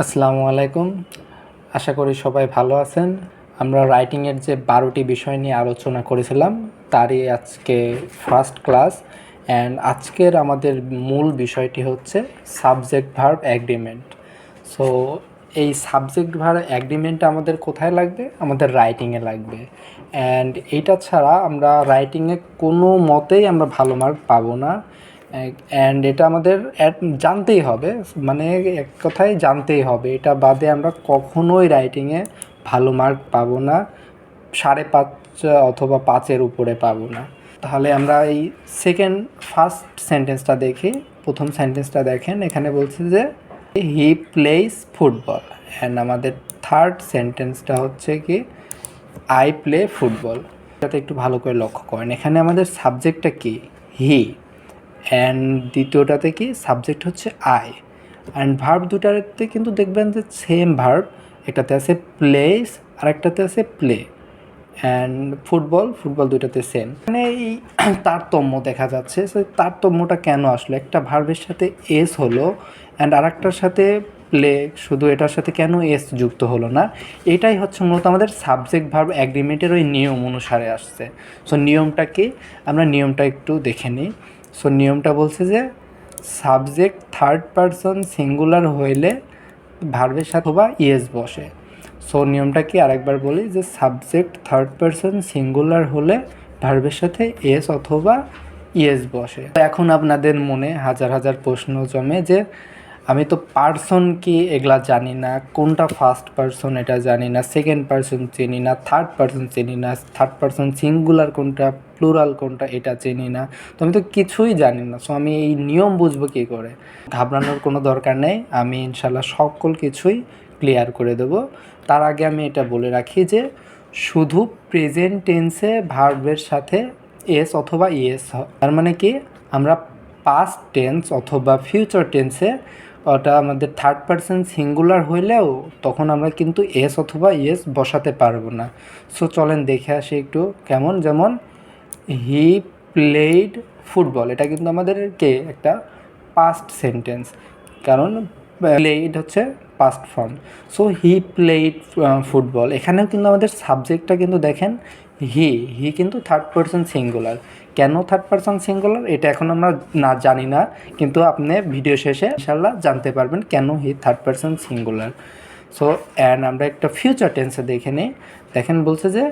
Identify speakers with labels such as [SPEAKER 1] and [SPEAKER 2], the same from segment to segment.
[SPEAKER 1] আসসালামু আলাইকুম। আশা করি সবাই ভালো আছেন। আমরা রাইটিংয়ের যে বারোটি বিষয় নিয়ে আলোচনা করেছিলাম, তারই আজকে ফার্স্ট ক্লাস অ্যান্ড আজকের আমাদের মূল বিষয়টি হচ্ছে সাবজেক্ট ভার্ব অ্যাগ্রিমেন্ট সো এই সাবজেক্ট ভার্ব অ্যাগ্রিমেন্টটা আমাদের কোথায় লাগবে? আমাদের রাইটিংয়ে লাগবে। অ্যান্ড এইটা ছাড়া আমরা রাইটিংয়ে কোনো মতেই আমরা ভালো মার্ক পাবো না। অ্যান্ড এটা আমাদের জানতেই হবে। মানে এক কথায় জানতেই হবে। এটা বাদে আমরা কখনোই রাইটিংয়ে ভালো মার্ক পাবো না, সাড়ে পাঁচ, অথবা পাঁচের উপরে পাবো না। তাহলে আমরা এই সেকেন্ড ফার্স্ট সেন্টেন্সটা দেখি। প্রথম সেন্টেন্সটা দেখেন। এখানে বলছে যে হি প্লেস ফুটবল অ্যান্ড আমাদের থার্ড সেন্টেন্সটা হচ্ছে কি আই প্লে ফুটবল যাতে একটু ভালো করে লক্ষ্য করেন। এখানে আমাদের সাবজেক্টটা কি? হি অ্যান্ড দ্বিতীয়টাতে কি? সাবজেক্ট হচ্ছে আই অ্যান্ড ভার্ব দুটাতে কিন্তু দেখবেন যে সেম ভার্ব একটাতে আছে প্লেস আর একটাতে আছে প্লে অ্যান্ড ফুটবল ফুটবল দুইটাতে সেম মানে এই তারতম্য দেখা যাচ্ছে সেই তারতম্যটা কেন আসলো? একটা ভার্বের সাথে এস হলো অ্যান্ড আরেকটার সাথে প্লে শুধু এটার সাথে কেন এস যুক্ত হলো না? এটাই হচ্ছে মূলত আমাদের সাবজেক্ট ভার্ব অ্যাগ্রিমেন্টের ওই নিয়ম অনুসারে আসছে। সো নিয়মটা কি? আমরা নিয়মটা একটু দেখে নিই। সো নিয়মটা বলছে যে সাবজেক্ট থার্ড পারসন সিঙ্গুলার হইলে ভার্বের সাথে বা ইয়েস বসে। সো নিয়মটা কি? আরেকবার বলি যে সাবজেক্ট থার্ড পারসন সিঙ্গুলার হলে ভার্বের সাথে এস অথবা ইয়েস বসে। এখন আপনাদের মনে হাজার হাজার প্রশ্ন জমে যে আমি তো পার্সন কি এগুলা জানি না, কোনটা ফার্স্ট পার্সন এটা জানি না সেকেন্ড পার্সন চিনি না থার্ড পার্সন চিনি না থার্ড পার্সন সিঙ্গুলার কোনটা প্লুরাল কোনটা এটা চিনি না। তো আমি তো কিছুই জানি না সো আমি এই নিয়ম বুঝব কী করে? ঘাবড়ানোর কোনো দরকার নেই, আমি ইনশাল্লাহ সকল কিছুই ক্লিয়ার করে দেবো। তার আগে আমি এটা বলে রাখি যে, শুধু প্রেজেন্ট টেন্সে ভার্বের সাথে এস অথবা ইএস তার মানে কি, আমরা পাস্ট টেন্স অথবা ফিউচার টেন্সে ওটা আমাদের থার্ড পার্সন সিঙ্গুলার হইলেও তখন আমরা কিন্তু এস অথবা ইএস বসাতে পারব না। সো চলেন দেখে আসি একটু কেমন, যেমন হি প্লেড ফুটবল এটা কিন্তু আমাদেরকে একটা পাস্ট সেন্টেন্স কারণ প্লেড হচ্ছে past form so he played football এখানেও কিন্তু আমাদের সাবজেক্টটা কিন্তু দেখেন হি হি কিন্তু থার্ড পার্সন সিঙ্গুলার কেন থার্ড পার্সন সিঙ্গুলার এটা এখন আমরা না জানি না, কিন্তু আপনি ভিডিও শেষে ইনশাল্লাহ জানতে পারবেন কেন he third person singular so and আমরা একটা ফিউচার টেন্সে দেখে নিই। দেখেন বলছে যে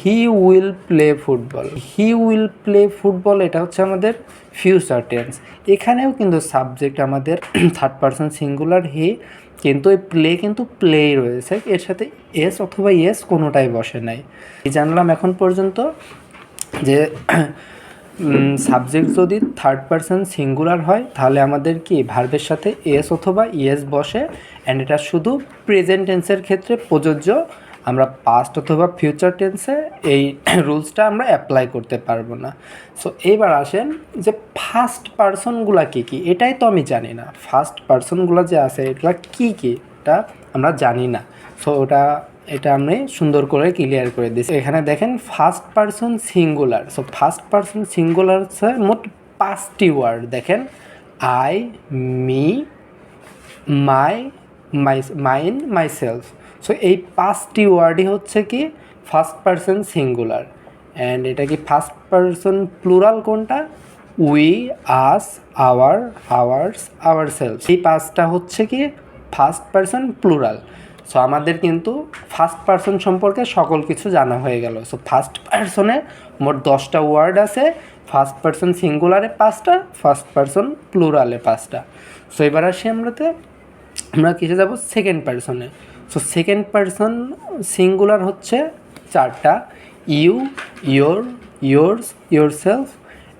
[SPEAKER 1] he will play football he will play football এটা হচ্ছে আমাদের ফিউচার টেন্স এখানেও কিন্তু সাবজেক্ট আমাদের থার্ড পার্সন সিঙ্গুলার হি কিন্তু এই প্লে কিন্তু প্লে রয়েছে। এর সাথে এস অথবা এস কোনোটাই বসে নাই। জানলাম এখন পর্যন্ত। যে সাবজেক্ট যদি থার্ড পার্সন সিঙ্গুলার হয়, তাহলে আমাদের কি ভার্বের সাথে এস অথবা ইএস বসে অ্যান্ড এটা শুধু প্রেজেন্ট টেন্সের ক্ষেত্রে প্রযোজ্য। আমরা পাস্ট অথবা ফিউচার টেন্সে এই রুলসটা আমরা অ্যাপ্লাই করতে পারব না। সো এইবার আসেন যে ফার্স্ট পার্সনগুলা কী কী? এটাই তো আমি জানি না। ফার্স্ট পার্সনগুলো যে আছে, এগুলো কী কী? এটা আমরা জানি না। সো ওটা এটা আমি সুন্দর করে ক্লিয়ার করে দিচ্ছি এখানে দেখেন first person singular so first person singular হচ্ছে মোট পাঁচটি ওয়ার্ড দেখেন। I me my my mine myself so এই পাঁচটি ওয়ার্ডই হচ্ছে কি ফার্স্ট পার্সন সিঙ্গুলার অ্যান্ড এটা কি ফার্স্ট পার্সন প্লুরাল কোনটা? We us our ours ourself এই পাঁচটা হচ্ছে কি ফার্স্ট পার্সন প্লুরাল সো আমাদের কিন্তু ফার্স্ট পার্সন সম্পর্কে সকল কিছু জানা হয়ে গেল। সো ফার্স্ট পার্সনে মোট দশটা ওয়ার্ড আছে। ফার্স্ট পার্সন সিঙ্গুলারে পাঁচটা ফার্স্ট পার্সন প্লুরালে পাঁচটা। সো এবার আসি আমরাতে। আমরা কিসে যাব? সেকেন্ড পার্সনে সো সেকেন্ড পার্সন সিঙ্গুলার হচ্ছে চারটা। You your yours yourself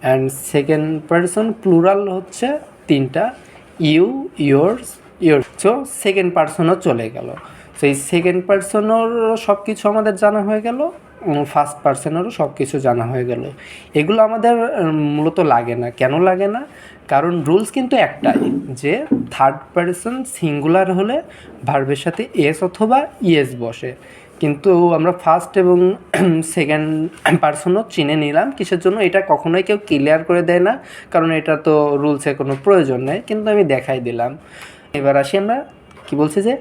[SPEAKER 1] and second person plural হচ্ছে তিনটা। You yours your so second পার্সনও চলে গেল। সো এই সেকেন্ড পার্সনেরও সব কিছু আমাদের জানা হয়ে গেল ফার্স্ট পার্সনেরও সব কিছু জানা হয়ে গেল। এগুলো আমাদের মূলত লাগে না। কেন লাগে না? কারণ রুলস কিন্তু একটাই, যে থার্ড পার্সন সিঙ্গুলার হলে ভার্বের সাথে এস অথবা ইএস বসে। কিন্তু আমরা ফার্স্ট এবং সেকেন্ড পার্সনও চিনে নিলাম, কিসের জন্য? এটা কখনোই কেউ ক্লিয়ার করে দেয় না, কারণ এটা তো রুলসের কোনো প্রয়োজন নেই, কিন্তু আমি দেখাই দিলাম। এবার আসি আমরা কি বলছে যে,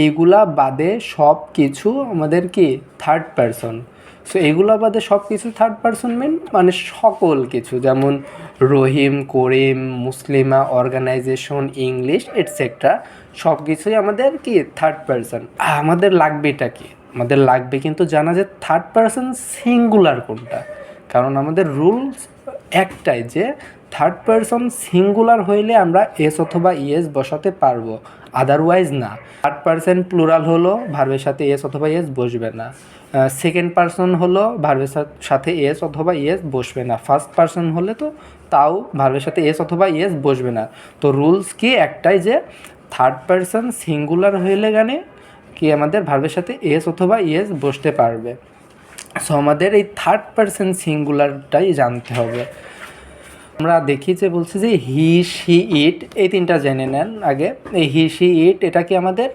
[SPEAKER 1] এইগুলা বাদে সব কিছু আমাদের কি থার্ড পারসন সো এইগুলা বাদে সব কিছু থার্ড পারসন মেন মানে সকল কিছু, যেমন রহিম, করিম, মুসলিমা অর্গানাইজেশন ইংলিশ এটসেট্রা সব কিছুই আমাদের কি থার্ড পারসন আমাদের লাগবেটা কি? আমাদের লাগবে কিন্তু জানা যে থার্ড পারসন সিঙ্গুলার কোনটা। কারণ আমাদের রুলস একটাই যে থার্ড পারসন সিঙ্গুলার হইলে আমরা এস অথবা ইএস বসাতে পারব আদারওয়াইজ না। থার্ড পারসন প্লুরাল হলো ভার্বের সাথে এস অথবা ইএস বসবে না। সেকেন্ড পারসন হলো ভার্বের সাথে এস অথবা ইএস বসবে না। ফার্স্ট পারসন হলে তো তাও ভার্বের সাথে এস অথবা ইএস বসবে না। তো রুলস কি একটাই যে থার্ড পারসন সিঙ্গুলার হইলে গানে কি আমাদের ভার্বের সাথে এস অথবা ইএস বসতে পারবে। সো আমাদের এই থার্ড পারসন সিঙ্গুলারটাই জানতে হবে। আমরা দেখি যে বলছে যে হি, শি, ইট, এই তিনটা জেনে নেন আগে। এই হি, শি, ইট, এটা কি আমাদের?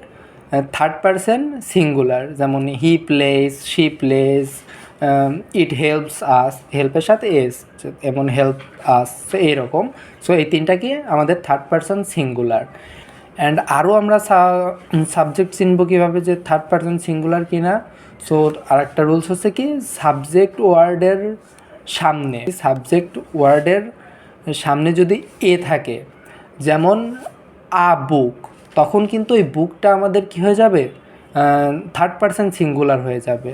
[SPEAKER 1] থার্ড পারসন সিঙ্গুলার যেমন he plays she plays it helps us হেল্পের সাথে এস এমন হেল্প আস এইরকম। সো এই তিনটা কি আমাদের থার্ড পারসন সিঙ্গুলার অ্যান্ড আরও আমরা সাবজেক্ট চিনব কীভাবে যে থার্ড পারসন সিঙ্গুলার কিনা। সো আর একটা রুলস হচ্ছে কি সাবজেক্ট ওয়ার্ডের সামনে সাবজেক্ট ওয়ার্ডের সামনে যদি এ থাকে, যেমন আ বুক, তখন কিন্তু ওই বুকটা আমাদের কি হয়ে যাবে? থার্ড পারসন সিঙ্গুলার হয়ে যাবে।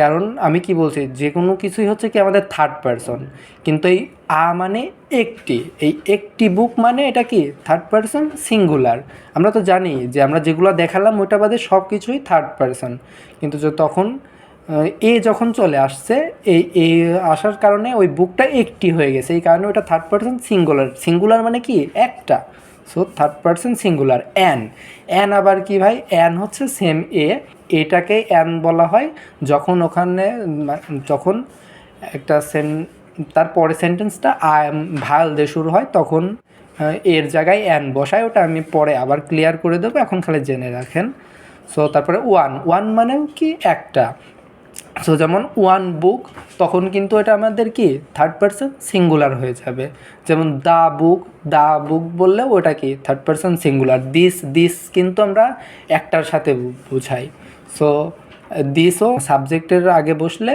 [SPEAKER 1] কারণ আমি কি বলছি, যে কোনো কিছুই হচ্ছে কি আমাদের থার্ড পারসন কিন্তু এই আ মানে একটি, এই একটি বুক মানে এটা কি? থার্ড পারসন সিঙ্গুলার আমরা তো জানি যে আমরা যেগুলো দেখালাম ওইটা বাদে সব কিছুই থার্ড পারসন কিন্তু তখন এ যখন চলে আসছে, এই এ আসার কারণে ওই বুকটা একটি হয়ে গেছে। এই কারণে ওটা থার্ড পারসন সিঙ্গুলার সিঙ্গুলার মানে কি? একটা। So third person singular an an আবার কি ভাই? অ্যান হচ্ছে সেম এ এটাকে অ্যান বলা হয় যখন ওখানে, যখন একটা সেন তারপরে সেন্টেন্সটা ভালো দিয়ে শুরু হয়, তখন এর জায়গায় অ্যান বসায়, ওটা আমি পরে আবার ক্লিয়ার করে দেবো। এখন খালি জেনে রাখেন। সো তারপরে ওয়ান ওয়ান মানেও কি? একটা। সো যেমন ওয়ান বুক তখন কিন্তু এটা আমাদের কি থার্ড পারসন সিঙ্গুলার হয়ে যাবে। যেমন দা বুক দা বুক বললে ওটা কি third person singular this this কিন্তু আমরা একটার সাথে বুঝাই। সো দিসও সাবজেক্টের আগে বসলে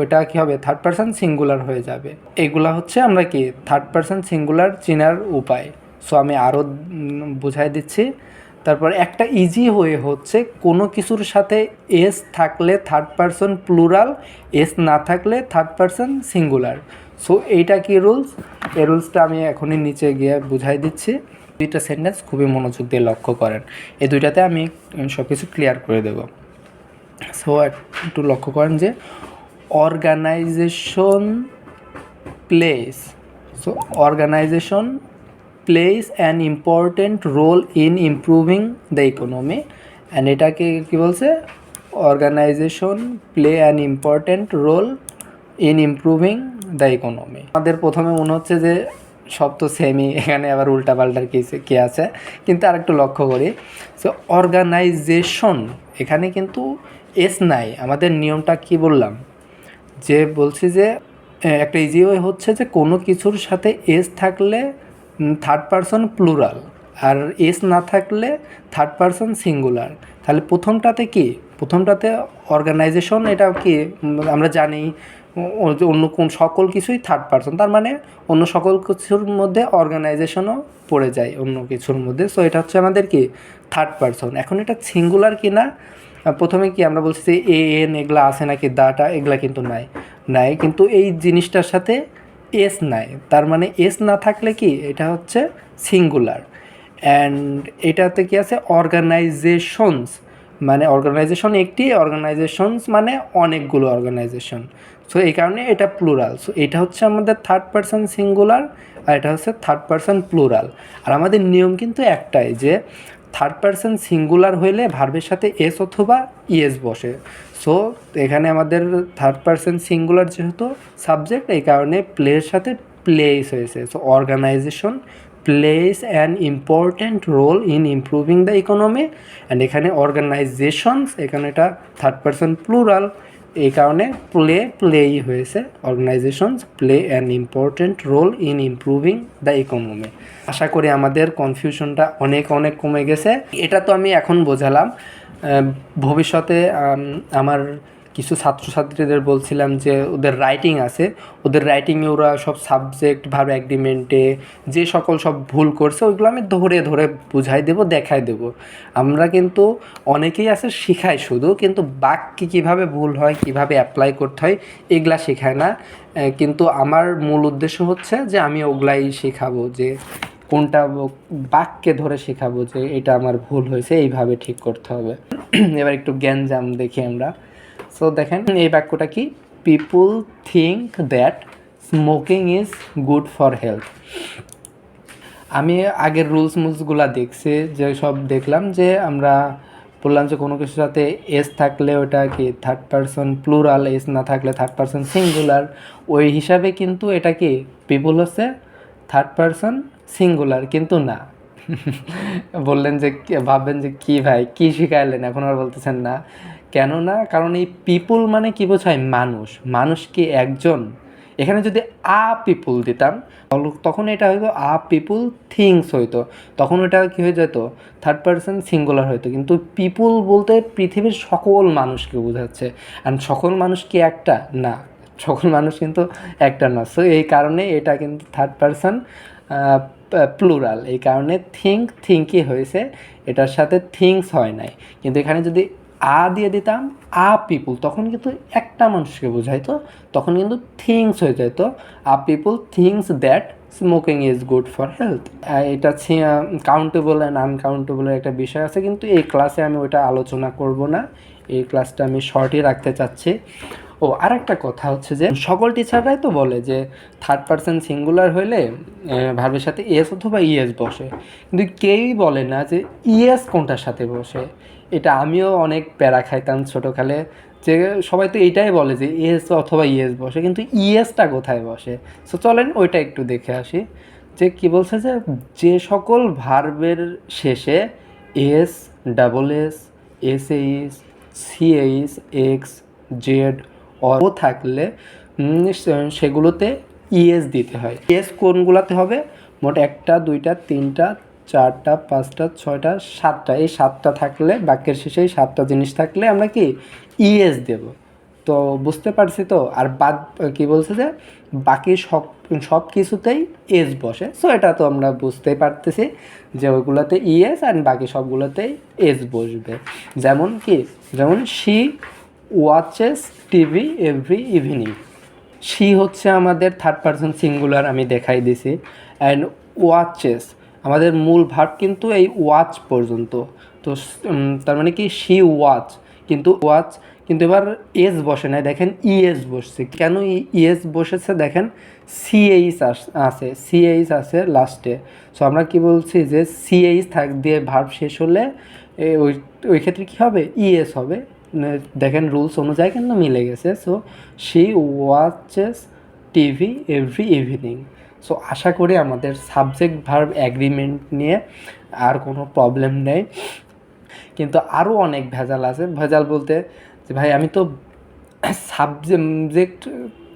[SPEAKER 1] ওটা কী হবে থার্ড পারসন সিঙ্গুলার হয়ে যাবে। এগুলা হচ্ছে আমরা কি থার্ড পারসন সিঙ্গুলার চেনার উপায়। সো আমি আরও বুঝাই দিচ্ছি। তারপর একটা ইজি হয়ে হচ্ছে, কোনো কিছুর সাথে এস থাকলে থার্ড পারসন প্লুরাল এস না থাকলে থার্ড পারসন সিঙ্গুলার সো এইটা কি রুলস এই রুলসটা আমি এখনই নিচে গিয়ে বুঝাই দিচ্ছি। দুইটা সেন্টেন্স খুবই মনোযোগ দিয়ে লক্ষ্য করেন। এই দুইটাতে আমি সব কিছু ক্লিয়ার করে দেব। সো একটু লক্ষ্য করেন যে organisation plays so organisation plays an important role in improving the economy and এটাকে কী বলছে? Organisation play an important role in improving the economy আমাদের প্রথমে মনে হচ্ছে যে সব তো সেমই এখানে আবার উল্টাপাল্টার কি কী আছে? কিন্তু আর একটু লক্ষ্য করি। সো অর্গানাইজেশন এখানে কিন্তু এস নাই। আমাদের নিয়মটা কি বললাম? যে বলছি যে একটা ইজি হচ্ছে যে কোনো কিছুর সাথে এস থাকলে থার্ড পারসন প্লুরাল আর এস না থাকলে থার্ড পারসন সিঙ্গুলার তাহলে প্রথমটাতে কি? প্রথমটাতে অর্গানাইজেশন এটা কি? আমরা জানি অন্য কোন সকল কিছুই থার্ড পারসন তার মানে অন্য সকল কিছুর মধ্যে অর্গানাইজেশনও পড়ে যায় অন্য কিছুর মধ্যে। সো এটা হচ্ছে আমাদের কি? থার্ড পারসন এখন এটা সিঙ্গুলার কি না? প্রথমে কি আমরা বলছি যে এ এন এগুলো আছে নাকি? দাটা এগুলা কিন্তু নাই। নাই। কিন্তু এই জিনিসটার সাথে এস নাই। তার মানে এস না থাকলে কি? এটা হচ্ছে সিঙ্গুলার অ্যান্ড এটাতে কি আছে? অর্গানাইজেশনস মানে অর্গানাইজেশন একটি অর্গানাইজেশনস মানে অনেকগুলো অর্গানাইজেশন সো এই কারণে এটা প্লুরাল সো এটা হচ্ছে আমাদের থার্ড পারসন সিঙ্গুলার আর এটা হচ্ছে থার্ড পারসন প্লুরাল আর আমাদের নিয়ম কিন্তু একটাই যে থার্ড পারসন সিঙ্গুলার হইলে ভার্বের সাথে এস অথবা ইএস বসে। সো এখানে আমাদের থার্ড পারসন সিঙ্গুলার যেহেতু সাবজেক্ট এই কারণে প্লের সাথে প্লেস হয়েছে। So organisation plays an important role in improving the economy and এখানে অর্গানাইজেশনস এখানে এটা থার্ড পারসন প্লুরাল এই কারণে প্লে প্লেই হয়েছে। Organisations play an important role in improving the economy আশা করি আমাদের কনফিউশনটা অনেক অনেক কমে গেছে। এটা তো আমি এখন বোঝালাম। ভবিষ্যতে আমার কিছু ছাত্রছাত্রীদের বলছিলাম যে ওদের রাইটিং আছে। ওদের রাইটিংয়ে ওরা সব সাবজেক্ট অ্যাগ্রিমেন্টে যে সকল সব ভুল করছে, ওইগুলো আমি ধরে ধরে বুঝাই দেবো, দেখাই দেবো। আমরা কিন্তু অনেকেই আছে শিখাই শুধু, কিন্তু বাক্যে কীভাবে ভুল হয়, কীভাবে অ্যাপ্লাই করতে হয়, এগুলা শেখায় না। কিন্তু আমার মূল উদ্দেশ্য হচ্ছে যে আমি ওগুলাই শেখাবো, যে কোনটা বাক্যে ধরে শেখাবো যে এটা আমার ভুল হয়েছে, এইভাবে ঠিক করতে হবে। এবার একটু জ্ঞানজাম দেখি আমরা। সো দেখেন, এই বাক্যটা কি? People think that smoking is good for health আমি আগের রুলস মুলসগুলা দেখছি, যে সব দেখলাম যে আমরা বললাম যে কোনো কিছুর সাথে এস থাকলে ওটা কি থার্ড পারসন প্লুরাল এস না থাকলে থার্ড পারসন সিঙ্গুলার ওই হিসাবে কিন্তু এটা কি পিপুল হচ্ছে? থার্ড পারসন সিঙ্গুলার কিন্তু না। বললেন যে ভাববেন যে কি ভাই, কি শিখাইলেন? এখন আর বলতেছেন না। কেন না কারণ এই পিপুল মানে কি বোঝায়? মানুষ। মানুষ কি একজন? এখানে যদি আ পিপুল দিতাম তখন এটা হয়তো আ পিপুল থিংস হইতো। তখন ওটা কি হয়ে যেত? থার্ড পার্সন সিঙ্গুলার হইতো। কিন্তু পিপুল বলতে পৃথিবীর সকল মানুষকে বোঝাচ্ছে। আর সকল মানুষ কি একটা? না। সকল মানুষ কিন্তু একটা না। সো এই কারণে এটা কিন্তু থার্ড পার্সন প্লুরাল এই কারণে থিঙ্ক থিঙ্কই হয়েছে। এটার সাথে থিংস হয় নাই। কিন্তু এখানে যদি আ দিয়ে দিতাম, আ পিপুল তখন কিন্তু একটা মানুষকে বোঝাইতো তখন কিন্তু থিংস হয়ে যেত আ people thinks that smoking is good for health এটা কাউন্টেবল অ্যান্ড আনকাউন্টেবলের একটা বিষয় আছে। কিন্তু এই ক্লাসে আমি ওটা আলোচনা করব না। এই ক্লাসটা আমি শর্টই রাখতে চাচ্ছি। ও আর একটা কথা হচ্ছে যে সকল টিচাররাই তো বলে যে থার্ড পার্সন সিঙ্গুলার হইলে ভার্বের সাথে এস অথবা ইএস বসে। কিন্তু কেউই বলে না যে ইএস কোনটার সাথে বসে। এটা আমিও অনেক প্যারা খাইতাম ছোটোকালে যে সবাই তো এইটাই বলে যে এস অথবা ইএস বসে, কিন্তু ইএসটা কোথায় বসে? সো চলেন ওইটা একটু দেখে আসি। যে কি বলছে যে যে সকল ভার্বের শেষে S double S S H C H X Z O থাকলে সেগুলোতে ইএস দিতে হয়। ইএস কোনগুলোতে হবে? মোট একটা, দুইটা, তিনটা, চারটা, পাঁচটা, ছয়টা, সাতটা। এই সাতটা থাকলে, বাক্যের শেষে এই সাতটা জিনিস থাকলে আমরা কি? ইএস দেব। তো বুঝতে পারছি তো? আর বাদ, কি বলছে যে, বাকি সব সব কিছুতেই এস বসে। সো এটা তো আমরা বুঝতেই পারতেছি যে ওইগুলোতে ইএস অ্যান্ড বাকি সবগুলোতেই এস বসবে। যেমন কি? যেমন she watches TV every evening she হচ্ছে আমাদের থার্ড পারসন সিঙ্গুলার আমি দেখাই দিছি। অ্যান্ড ওয়াচেস আমাদের মূল ভাব কিন্তু এই ওয়াচ পর্যন্ত। তো তার মানে কি? শি ওয়াচ কিন্তু ওয়াচ কিন্তু এবার এস বসে নাই। দেখেন ইএস বসছে। কেন ইএস বসেছে? দেখেন সিএইচ আছে। সিএইচ আছে লাস্টে সো আমরা কি বলছি যে সিএইচ থাক দিয়ে ভার্ব শেষ হলে ওই ওই ক্ষেত্রে কী হবে? ইএস হবে। মানে দেখেন রুলস অনুযায়ী কিন্তু মিলে গেছে। So she watches TV every evening so আশা করি আমাদের সাবজেক্ট ভার্ব অ্যাগ্রিমেন্ট নিয়ে আর কোনো প্রবলেম নেই। কিন্তু আরও অনেক ভেজাল আছে। ভেজাল বলতে যে ভাই, আমি তো সাবজেক্ট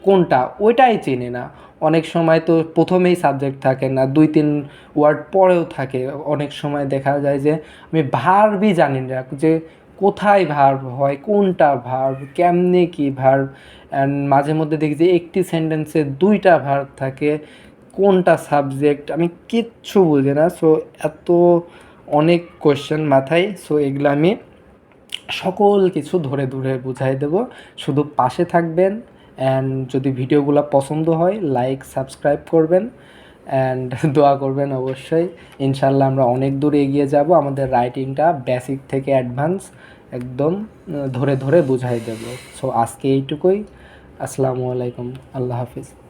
[SPEAKER 1] কোনটা? ওইটাই চিনি না। অনেক সময় তো প্রথমেই সাবজেক্ট থাকে না, দুই, তিন ওয়ার্ড পরেও থাকে। অনেক সময় দেখা যায় যে আমি ভার্বই জানি না। যে কোথায় ভার্ব হয়, কোনটা ভার্ব কেমনে কি ভার্ব অ্যান্ড মাঝে মধ্যে দেখি যে একটি সেন্টেন্সে দুইটা ভার্ব থাকে, কোনটা সাবজেক্ট আমি কিচ্ছু বুঝি না সো এত অনেক কোয়েশ্চেন মাথায় সো এগুলো আমি সকল কিছু ধরে ধরে বুঝাই দেব। শুধু পাশে থাকবেন অ্যান্ড যদি ভিডিওগুলো পছন্দ হয় লাইক সাবস্ক্রাইব করবেন। অ্যান্ড দোয়া করবেন অবশ্যই। ইনশাল্লাহ আমরা অনেক দূরে এগিয়ে যাব। আমাদের রাইটিংটা বেসিক থেকে অ্যাডভান্স একদম ধরে ধরে বুঝাই দেব। সো আজকে এইটুকুই। আসসালামু আলাইকুম। আল্লাহ হাফিজ।